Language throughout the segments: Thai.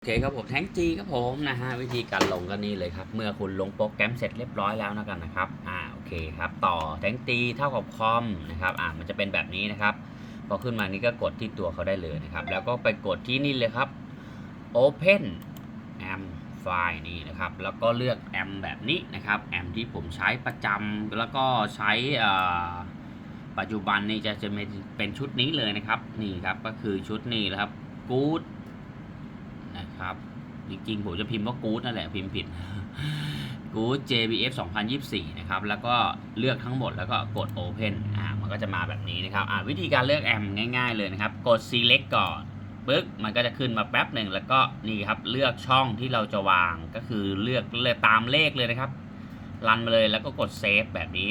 โอเคครับผมแทงจีครับผมนะฮะวิธีการลงก็นี่เลยครับ เมื่อคุณลงโปรแกรมเสร็จเรียบร้อยแล้วนะกันนะครับอ่าโอเคครับต่อแทงจีเท่ากับคอมนะครับอ่ามันจะเป็นแบบนี้นะครับพอขึ้นมานี่ก็กดที่ตัวเขาได้เลยนะครับ แล้วก็ไปกดที่นี่เลยครับ Open Amp File นี่นะครับ แล้วก็เลือกแอมแบบนี้นะครับแอมที่ผมใช้ประจำแล้วก็ใช้อ่าปัจจุบันนี่จะจะเป็นชุดนี้เลยนะครับนี่ครับก็คือชุดนี้นะครับ Good นะครับ จริงๆ ผมจะพิมพ์ว่า Good นั่นแหละพิมพ์ผิด Good JBF 2024 นะครับ แล้วก็เลือกทั้งหมดแล้วก็กด Open อ่ามันก็จะมาแบบนี้นะครับอ่าวิธีการเลือกแอมง่ายๆเลยนะครับ กด Select ก่อนปึ๊กมันก็จะขึ้นมาแป๊บหนึ่งแล้วก็นี่ครับเลือกช่องที่เราจะวางก็คือเลือกเลือกตามเลขเลยนะครับรันมาเลยแล้วก็กดเซฟแบบนี้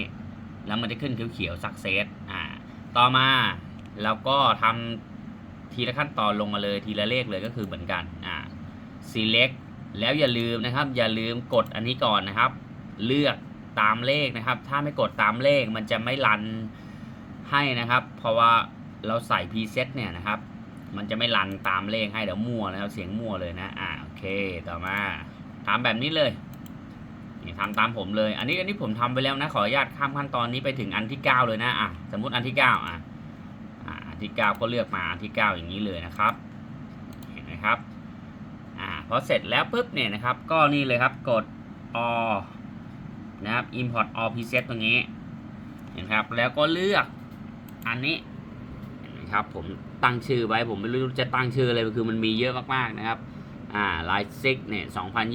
แล้วมันจะขึ้นเขียวๆ success อ่าต่อมาเราก็ทำทีละขั้นตอนลงมาเลยทีละเลขเลยก็คือเหมือนกันอ่า select แล้วอย่าลืมนะครับ อย่าลืมกดอันนี้ก่อนนะครับ เลือกตามเลขนะครับ ถ้าไม่กดตามเลขมันจะไม่รันให้นะครับ เพราะว่าเราใส่ preset เนี่ยนะครับ มันจะไม่รันตามเลขให้เดี๋ยวมั่วนะครับเสียงมั่วเลยนะอ่าโอเคต่อมาทำแบบนี้เลยนี่ทำตามผมเลย อันนี้อันนี้ผมทำไปแล้วนะขออนุญาตข้ามขั้นตอนนี้ไปถึงอันที่ 9 เลยนะอะสมมุติอันที่ 9อะอ่าอันที่ 9 ก็เลือกมาอันที่ 9 อย่างนี้เลยนะครับเห็นไหมครับ พอเสร็จแล้วปุ๊บเนี่ยนะครับ ก็นี่เลยครับกด all นะครับ import all preset ตรงนี้เห็นครับ แล้วก็เลือกอันนี้นไหมครับ ผมตั้งชื่อไว้ ผมไม่รู้จะตั้งชื่ออะไรคือมันมีเยอะมากๆนะครับ อ่า Light 6เนี่ย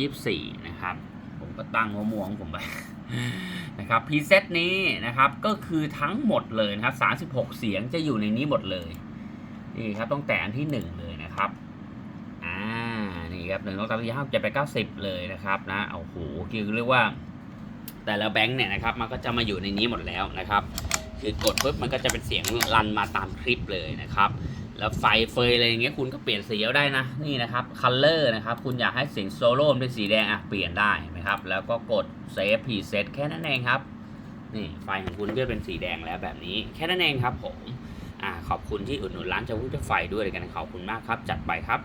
2024นะครับ ผมก็ตั้งหัวมวงผมไปนะครับ preset นี้นะครับก็คือทั้งหมดเลยนะครับ 36 เสียงจะอยู่ในนี้หมดเลยนี่ครับต้องแต่อันที่หนึ่งเลยนะครับอ่า ครับหนึ่งต้องตามที่ห้าเจ็ดไปเก้าสิบเลยนะครับนะโอ้โหคือเรียกว่า แต่ละแบงค์เนี่ยนะครับมันก็จะมาอยู่ในนี้หมดแล้วนะครับ คือกดปุ๊บมันก็จะเป็นเสียงรันมาตามคลิปเลยนะครับ แล้วไฟเฟยอะไรอย่างเงี้ยคุณก็เปลี่ยนสีเอาได้นะนี่นะครับคัลเลอร์นะครับคุณอยากให้เสียงโซโล่เป็นสีแดงอะเปลี่ยนได้นะครับ แล้วก็กดเซฟพรีเซตแค่นั้นเองครับนี่ไฟของคุณก็เป็นสีแดงแล้วแบบนี้ แค่นั้นเองครับผมอ่าขอบคุณที่อุดหนุนร้านเจ้าวุ้ไฟด้วยกันขอบคุณมากครับ จัดไปครับ